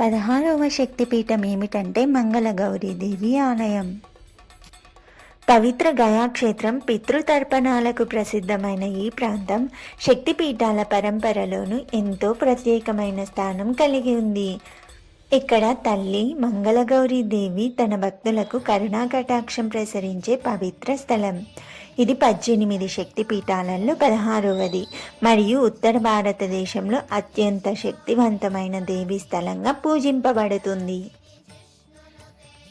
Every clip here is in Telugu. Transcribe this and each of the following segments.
పదహారవ శక్తిపీఠం ఏమిటంటే మంగళగౌరీదేవి ఆలయం. పవిత్ర గయాక్షేత్రం పితృతర్పణాలకు ప్రసిద్ధమైన ఈ ప్రాంతం శక్తిపీఠాల పరంపరలోను ఎంతో ప్రత్యేకమైన స్థానం కలిగి ఉంది. ఇక్కడ తల్లి మంగళగౌరీ దేవి తన భక్తులకు కరుణా కటాక్షం ప్రసరించే పవిత్ర స్థలం. ఇది పద్దెనిమిది శక్తిపీఠాలలో పదహారవది. మరియు ఉత్తర భారతదేశంలో అత్యంత శక్తివంతమైన దేవి స్థలంగా పూజింపబడుతుంది.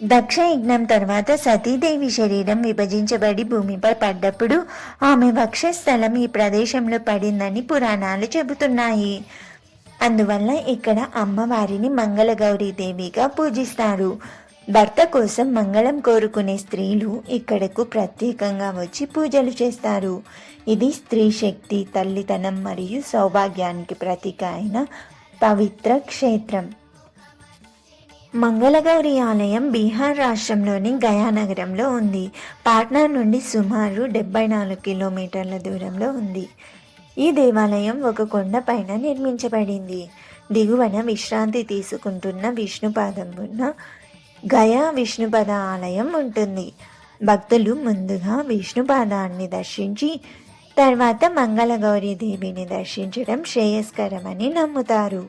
దక్ష యజ్ఞం తర్వాత సతీదేవి శరీరం విభజించబడి భూమిపై పడ్డప్పుడు ఆమె వక్షస్థలం ఈ ప్రదేశంలో పడిందని పురాణాలు చెబుతున్నాయి. అందువల్ల ఇక్కడ అమ్మవారిని మంగళగౌరీ దేవిగా పూజిస్తారు. భర్త కోసం మంగళం కోరుకునే స్త్రీలు ఇక్కడకు ప్రత్యేకంగా వచ్చి పూజలు చేస్తారు. ఇది స్త్రీ శక్తి తల్లితనం మరియు సౌభాగ్యానికి ప్రతీక అయిన పవిత్ర క్షేత్రం. మంగళగౌరి ఆలయం బీహార్ రాష్ట్రంలోని గయా నగరంలో ఉంది. పాట్నా నుండి సుమారు డెబ్బై నాలుగు కిలోమీటర్ల దూరంలో ఉంది. ఈ దేవాలయం ఒక కొండపైన నిర్మించబడింది. దిగువన విశ్రాంతి తీసుకుంటున్న విష్ణుపాదం ఉన్న గయా విష్ణుపద ఆలయం ఉంటుంది. భక్తులు ముందుగా విష్ణుపాదాన్ని దర్శించి తర్వాత మంగళగౌరి దేవిని దర్శించడం శ్రేయస్కరమని నమ్ముతారు.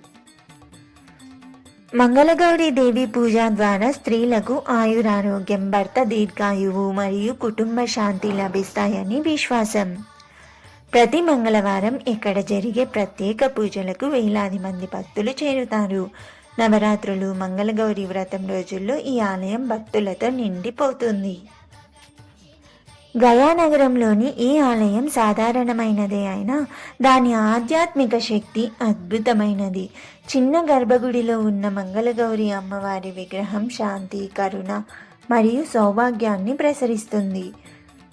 మంగళగౌరి దేవి పూజ ద్వారా స్త్రీలకు ఆయురారోగ్యం భర్త దీర్ఘాయువు మరియు కుటుంబ శాంతి లభిస్తాయని విశ్వాసం. ప్రతి మంగళవారం ఇక్కడ జరిగే ప్రత్యేక పూజలకు వేలాది మంది భక్తులు చేరుతారు. నవరాత్రులు మంగళగౌరి వ్రతం రోజుల్లో ఈ ఆలయం భక్తులతో నిండిపోతుంది. గయా నగరంలోని ఈ ఆలయం సాధారణమైనదే అయినా దాని ఆధ్యాత్మిక శక్తి అద్భుతమైనది. చిన్న గర్భగుడిలో ఉన్న మంగళగౌరి అమ్మవారి విగ్రహం శాంతి కరుణ మరియు సౌభాగ్యాన్ని ప్రసరిస్తుంది.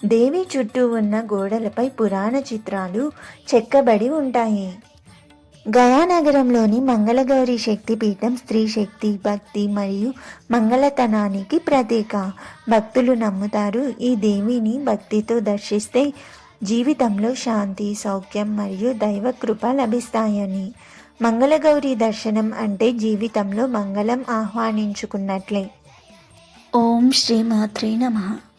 దేవి చుట్టూ ఉన్న గోడలపై పురాణ చిత్రాలు చెక్కబడి ఉంటాయి. గయానగరంలోని మంగళగౌరి శక్తిపీఠం స్త్రీ శక్తి భక్తి మరియు మంగళతనానికి ప్రతీక. భక్తులు నమ్ముతారు ఈ దేవిని భక్తితో దర్శిస్తే జీవితంలో శాంతి సౌఖ్యం మరియు దైవ కృప లభిస్తాయని. మంగళగౌరి దర్శనం అంటే జీవితంలో మంగళం ఆహ్వానించుకున్నట్లే. ఓం శ్రీ మాత్రే నమః.